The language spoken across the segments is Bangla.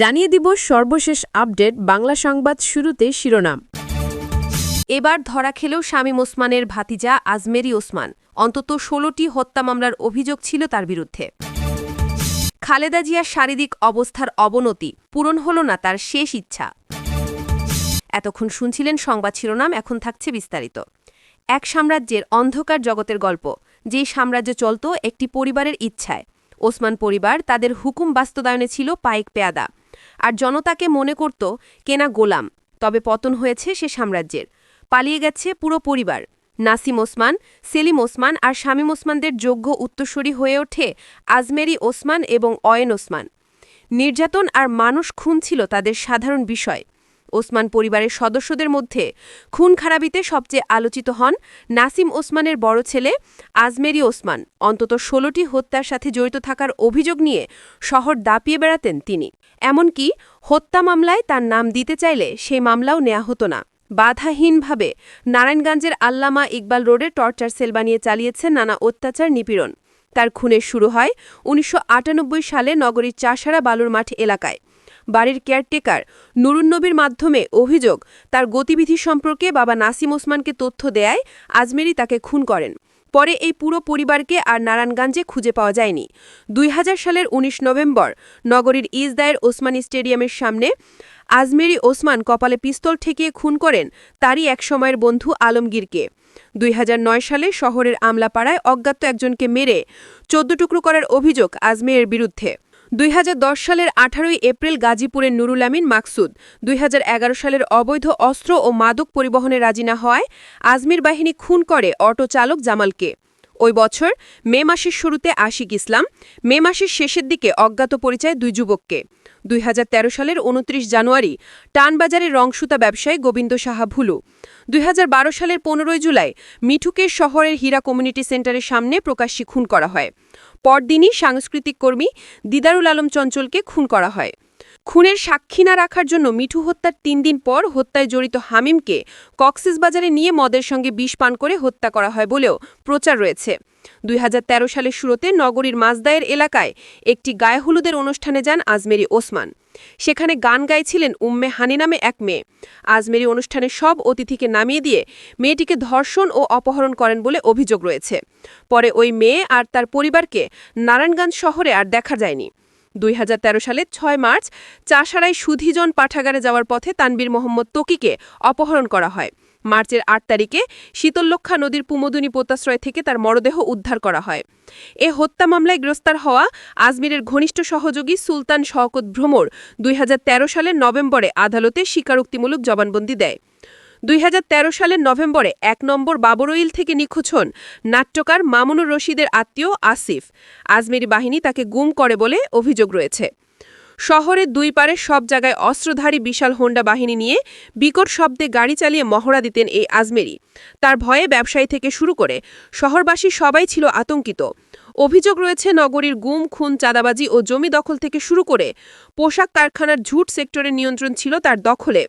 জানিয়ে দিব সর্বশেষ আপডেট বাংলা সংবাদ শুরুতে শিরোনাম। এবার ধরা খেলেও শামীম ওসমানের ভাতিজা আজমেরি ওসমান। অন্তত ষোলোটি হত্যা মামলার অভিযোগ ছিল তার বিরুদ্ধে। খালেদা জিয়ার শারীরিক অবস্থার অবনতি পূরণ হল না তার শেষ ইচ্ছা। এতক্ষণ শুনছিলেন সংবাদ শিরোনাম, এখন থাকছে বিস্তারিত। এক সাম্রাজ্যের অন্ধকার জগতের গল্প যেই সাম্রাজ্য চলত একটি পরিবারের ইচ্ছায়। ওসমান পরিবার তাদের হুকুম বাস্তবায়নে ছিল পাইক পেয়াদা। আর জনতাকে মনে করত কেনা গোলাম, তবে পতন হয়েছে সে সাম্রাজ্যের। পালিয়ে গেছে পুরো পরিবার, নাসিম ওসমান, সেলিম ওসমান আর শামীম ওসমানদের যোগ্য উত্তরসূরি হয়ে ওঠে আজমেরি ওসমান এবং অয়েন ওসমান। নির্যাতন আর মানুষ খুন ছিল তাদের সাধারণ বিষয়। ওসমান পরিবারের সদস্যদের মধ্যে খুন খারাপিতে সবচেয়ে আলোচিত হন নাসিম ওসমানের বড় ছেলে আজমেরি ওসমান। অন্তত ষোলোটি হত্যার সাথে জড়িত থাকার অভিযোগ নিয়ে শহর দাপিয়ে বেড়াতেন তিনি। এমনকি হত্যা মামলায় তার নাম দিতে চাইলে সেই মামলাও নেওয়া হতো না। বাধাহীনভাবে নারায়ণগঞ্জের আল্লামা ইকবাল রোডে টর্চার সেল বানিয়ে চালিয়েছে নানা অত্যাচার নিপীড়ন। তার খুনের শুরু হয় উনিশশো আটানব্বই সালে নগরীর চাষারা বালুর মাঠ এলাকায়। বাড়ির কেয়ারটেকার নুরুন্নবীর মাধ্যমে অভিযোগ, তার গতিবিধি সম্পর্কে বাবা নাসিম ওসমানকে তথ্য দেয়ায় আজমেরি তাকে খুন করেন। পরে এই পুরো পরিবারকে আর নারায়ণগঞ্জে খুঁজে পাওয়া যায়নি। দুই হাজার সালের ১৯ নভেম্বর নগরীর ইজদায়ের ওসমানী স্টেডিয়ামের সামনে আজমেরি ওসমান কপালে পিস্তল ঠেকিয়ে খুন করেন তারই এক সময়ের বন্ধু আলমগীরকে। দুই হাজার নয় সালে শহরের আমলাপাড়ায় অজ্ঞাত একজনকে মেরে চোদ্দ টুকরো করার অভিযোগ আজমেরের বিরুদ্ধে। দুই হাজার দশ সালের আঠারোই এপ্রিল গাজীপুরের নুরুল আমিন মাকসুদ, দুই হাজার এগারো সালের অবৈধ অস্ত্র ও মাদক পরিবহনে রাজি না হওয়ায় আজমির বাহিনী খুন করে অটো চালক জামালকে। ওই বছর মে মাসের শুরুতে আশিক ইসলাম, মে মাসের শেষের দিকে অজ্ঞাত পরিচয় দুই যুবককে। দুই হাজার তেরো সালের উনত্রিশ জানুয়ারি টানবাজারের রংসুতা ব্যবসায়ী গোবিন্দ সাহা ভুলু। দুই হাজার বারো সালের পনেরোই জুলাই মিঠুকে শহরের হীরা কমিউনিটি সেন্টারের সামনে প্রকাশ্যে খুন করা হয়। পরদিনই সাংস্কৃতিক কর্মী দিদারুল আলম চঞ্চলকে খুন করা হয়। খুনের সাক্ষী না রাখার জন্য মিঠু হত্যার তিন দিন পর হত্যায় জড়িত হামিমকে কক্সেসবাজারে নিয়ে মদের সঙ্গে বিষ পান করে হত্যা করা হয় বলেও প্রচার রয়েছে। দুই হাজার তেরো সালের শুরুতে নগরীর মাজদায়ের এলাকায় একটি গায়ে হলুদের অনুষ্ঠানে যান আজমেরি ওসমান। সেখানে গান গাইছিলেন উম্মে হানি নামে এক মেয়ে। আজমেরি অনুষ্ঠানের সব অতিথিকে নামিয়ে দিয়ে মেয়েটিকে ধর্ষণ ও অপহরণ করেন বলে অভিযোগ রয়েছে। পরে ওই মেয়ে আর তার পরিবারকে নারায়ণগঞ্জ শহরে আর দেখা যায়নি। দুই সালের ছয় মার্চ চাষারায় সুধিজন পাঠাগারে যাওয়ার পথে তানবীর মোহাম্মদ তকিকে অপহরণ করা হয়। মার্চের আট তারিখে শীতলক্ষা নদীর পুমদুনি পোতাশ্রয় থেকে তার মরদেহ উদ্ধার করা হয়। এ হত্যা মামলায় গ্রেফতার হওয়া আজমিরের ঘনিষ্ঠ সহযোগী সুলতান শওকত ভ্রমর দুই সালের নভেম্বরে আদালতে স্বীকারোক্তিমূলক জবানবন্দি দেয়। দুই হাজার তেরো সালের নভেম্বরে এক নম্বর বাবরইল থেকে নিখোঁজ হন নাট্যকার মামুনুর রশিদের আত্মীয় আসিফ। আজমেরি বাহিনী তাকে গুম করে বলে অভিযোগ রয়েছে। শহরের দুই পারে সব জায়গায় অস্ত্রধারী বিশাল হোন্ডা বাহিনী নিয়ে বিকট শব্দে গাড়ি চালিয়ে মহড়া দিতেন এই আজমেরি। তার ভয়ে ব্যবসায়ী থেকে শুরু করে শহরবাসী সবাই ছিল আতঙ্কিত। অভিযোগ রয়েছে, নগরীর গুম, খুন, চাঁদাবাজি ও জমি দখল থেকে শুরু করে পোশাক কারখানার ঝুট সেক্টরের নিয়ন্ত্রণ ছিল তার দখলে।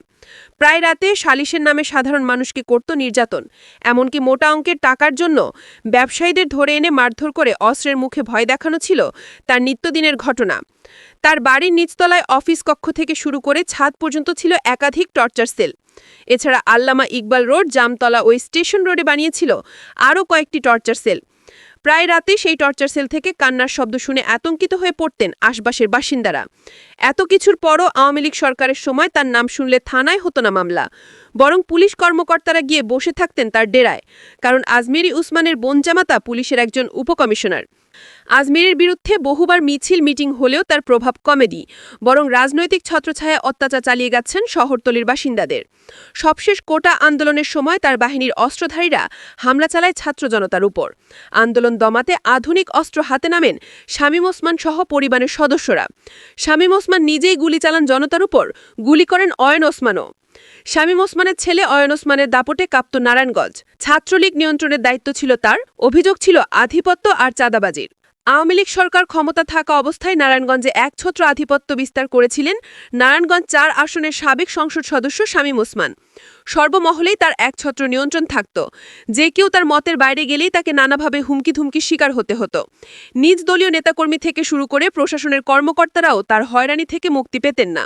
প্রায় রাতে সালিশের নামে সাধারণ মানুষকে করত নির্যাতন। এমনকি মোটা অঙ্কের টাকার জন্য ব্যবসায়ীদের ধরে এনে মারধর করে অস্ত্রের মুখে ভয় দেখানো ছিল তার নিত্যদিনের ঘটনা। তার বাড়ির নিচতলায় অফিস কক্ষ থেকে শুরু করে ছাদ পর্যন্ত ছিল একাধিক টর্চার সেল। এছাড়া আল্লামা ইকবাল রোড, জামতলা ওই স্টেশন রোডে বানিয়েছিল আরও কয়েকটি টর্চার সেল। প্রায় রাতে সেই টর্চার সেল থেকে কান্নার শব্দ শুনে আতঙ্কিত হয়ে পড়তেন আশপাশের বাসিন্দারা। এত কিছুর পরও আওয়ামী লীগ সরকারের সময় তার নাম শুনলে থানায় হতো না মামলা। বরং পুলিশ কর্মকর্তারা গিয়ে বসে থাকতেন তার ডেরায়, কারণ আজমেরি উসমানের বোনজামাতা পুলিশের একজন উপকমিশনার। আজমিরের বিরুদ্ধে বহুবার মিছিল মিটিং হলেও তার প্রভাব কমেডি বরং রাজনৈতিক ছত্রছায়া অত্যাচার চালিয়ে গেছেন শহরতলির বাসিন্দাদের। সবশেষ কোটা আন্দোলনের সময় তার বাহিনীর অস্ত্রধারীরা হামলা চালায় ছাত্র জনতার উপর। আন্দোলন দমাতে আধুনিক অস্ত্র হাতে নামেন শামীম ওসমান সহ পরিবারের সদস্যরা। শামীম ওসমান নিজেই গুলি চালান জনতার উপর, গুলি করেন অয়ন ওসমানও। শামীম ওসমানের ছেলে অয়ন ওসমানের দাপটে কাঁপত নারায়ণগঞ্জ। ছাত্রলীগ নিয়ন্ত্রণের দায়িত্ব ছিল তার, অভিযোগ ছিল আধিপত্য আর চাঁদাবাজির। আওয়ামী লীগ সরকার ক্ষমতা থাকা অবস্থায় নারায়ণগঞ্জে একছত্র আধিপত্য বিস্তার করেছিলেন। নারায়ণগঞ্জ চার আসনের সাবেক সংসদ সদস্য শামীম ওসমান। সর্বমহলেই তার একছত্র নিয়ন্ত্রণ থাকত। যে কেউ তার মতের বাইরে গেলেই তাকে নানাভাবে হুমকি ধুমকি শিকার হতে হতো। নিজ দলীয় নেতাকর্মী থেকে শুরু করে প্রশাসনের কর্মকর্তারাও তার হয়রানি থেকে মুক্তি পেতেন না।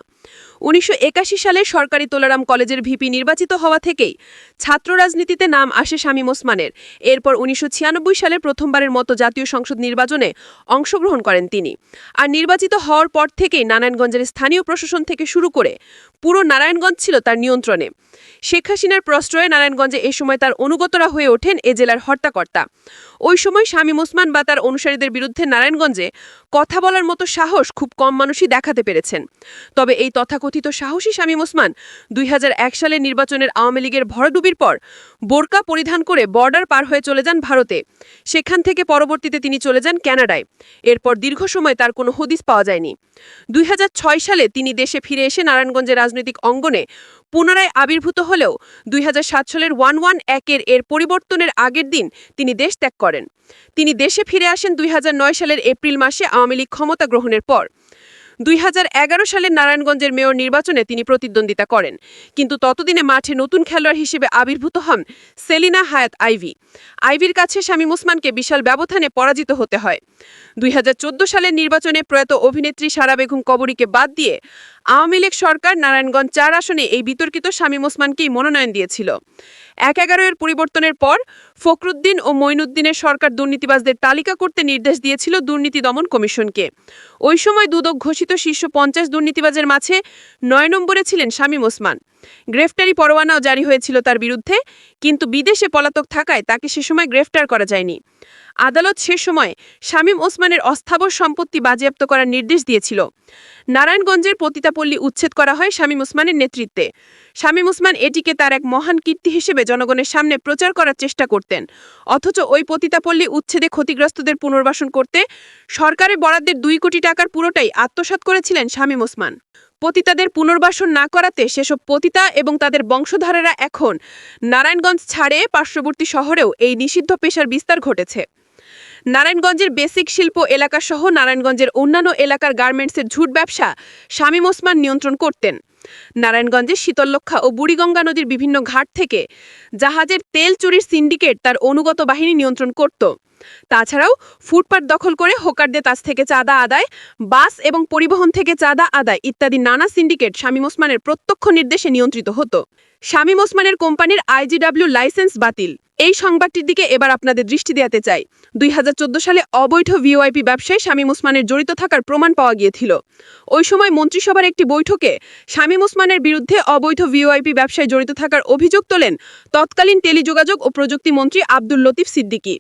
উনিশশো একাশি সালে সরকারি তোলারাম কলেজের ভিপি নির্বাচিত হওয়া থেকেই ছাত্র রাজনীতিতে নাম আসে শামীম ওসমানের। এরপর উনিশশো ছিয়ানব্বই সালে প্রথমবারের মতো জাতীয় সংসদ নির্বাচনে অংশগ্রহণ করেন তিনি। আর নির্বাচিত হওয়ার পর থেকেই নারায়ণগঞ্জের স্থানীয় প্রশাসন থেকে শুরু করে পুরো নারায়ণগঞ্জ ছিল তার নিয়ন্ত্রণে। শেখ হাসিনার প্রশ্রয়ে নারায়ণগঞ্জে এ সময় তার অনুগতরা হয়ে ওঠেন এ জেলার হর্তাকর্তা। ওই সময় শামীম ওসমান বা তার অনুসারীদের বিরুদ্ধে নারায়ণগঞ্জে কথা বলার মতো সাহস খুব কম মানুষই দেখাতে পেরেছেন। তবে এই তথাকথিত সাহসী শামীম ওসমান দুই সালের নির্বাচনের আওয়ামী লীগের ভরডুবির পর বোরকা পরিধান করে বর্ডার পার হয়ে চলে যান ভারতে। সেখান থেকে পরবর্তীতে তিনি চলে যান ক্যানাডায়। এরপর দীর্ঘ সময় তার কোনো হদিস পাওয়া যায়নি। দুই হাজার ছয় সালে তিনি দেশে ফিরে এসে নারায়ণগঞ্জের রাজনৈতিক অঙ্গনে পুনরায় আবির্ভূত হলেও দুই হাজার সাত সালের ওয়ান ওয়ান একের এর পরিবর্তনের আগের দিন তিনি দেশ ত্যাগ করেন। তিনি দেশে ফিরে আসেন দুই হাজার নয় সালের এপ্রিল মাসে আওয়ামী লীগ ক্ষমতা গ্রহণের পর। দুই হাজার এগারো সালের নারায়ণগঞ্জের মেয়র নির্বাচনে তিনি প্রতিদ্বন্দ্বিতা করেন। কিন্তু ততদিনে মাঠে নতুন খেলোয়াড় হিসেবে আবির্ভূত হন সেলিনা হায়াত আইভি। আইভির কাছে শামীম ওসমানকে বিশাল ব্যবধানে পরাজিত হতে হয়। দুই হাজার চোদ্দ সালের নির্বাচনে প্রয়াত অভিনেত্রী সারা বেগম কবরীকে বাদ দিয়ে আওয়ামী লীগ সরকার নারায়ণগঞ্জ চার আসনে এই বিতর্কিত শামীম ওসমানকেই মনোনয়ন দিয়েছিল। এক এগারো এর পরিবর্তনের পর ফখরুদ্দিন ও মঈনুদ্দিনের সরকার দুর্নীতিবাজদের তালিকা করতে নির্দেশ দিয়েছিল দুর্নীতি দমন কমিশনকে। ওই সময় দুদক ঘোষিত শীর্ষ পঞ্চাশ দুর্নীতিবাজের মাঝে নয় নম্বরে ছিলেন শামীম ওসমান। গ্রেফতারি পরোয়ানাও জারি হয়েছিল তার বিরুদ্ধে, কিন্তু বিদেশে পলাতক থাকায় তাকে সে সময় গ্রেফতার করা যায়নি। আদালত সে সময় শামীম ওসমানের অস্থাবর সম্পত্তি বাজেয়াপ্ত করার নির্দেশ দিয়েছিল। নারায়ণগঞ্জের পতিতাপল্লী উচ্ছেদ করা হয় শামীম ওসমানের নেতৃত্বে। শামীম ওসমান এটিকে তার এক মহান কীর্তি হিসেবে জনগণের সামনে প্রচার করার চেষ্টা করতেন। অথচ ওই পতিতাপল্লী উচ্ছেদে ক্ষতিগ্রস্তদের পুনর্বাসন করতে সরকারের বরাদ্দের দুই কোটি টাকার পুরোটাই আত্মসাৎ করেছিলেন শামীম ওসমান। পতিতাদের পুনর্বাসন না করাতে সেসব পতিতা এবং তাদের বংশধারেরা এখন নারায়ণগঞ্জ ছাড়ে পার্শ্ববর্তী শহরেও এই নিষিদ্ধ পেশার বিস্তার ঘটেছে। নারায়ণগঞ্জের বেসিক শিল্প এলাকা সহ নারায়ণগঞ্জের অন্যান্য এলাকার গার্মেন্টসের ঝুট ব্যবসা শামীম ওসমান নিয়ন্ত্রণ করতেন। নারায়ণগঞ্জের শীতলক্ষা ও বুড়িগঙ্গা নদীর বিভিন্ন ঘাট থেকে জাহাজের তেল চুরির সিন্ডিকেট তার অনুগত বাহিনী নিয়ন্ত্রণ করত। তাছাড়াও ফুটপাত দখল করে হোকারদের কাছ থেকে চাঁদা আদায়, বাস এবং পরিবহন থেকে চাঁদা আদায় ইত্যাদি নানা সিন্ডিকেট শামীম ওসমানের প্রত্যক্ষ নির্দেশে নিয়ন্ত্রিত হতো। শামীম ওসমানের কোম্পানির আইজিডব্লিউ লাইসেন্স বাতিল। এই সংবাদটির দিকে এবার আপনাদের দৃষ্টি দেওয়াতে চাই। দুই হাজার চোদ্দ সালে অবৈধ ভিওআইপি ব্যবসায় শামীম ওসমানের জড়িত থাকার প্রমাণ পাওয়া গিয়েছিল। ওই সময় মন্ত্রিসভার একটি বৈঠকে শামীম ওসমানের বিরুদ্ধে অবৈধ ভিওআইপি ব্যবসায় জড়িত থাকার অভিযোগ তোলেন তৎকালীন টেলিযোগাযোগ ও প্রযুক্তি মন্ত্রী আব্দুল লতিফ সিদ্দিকী।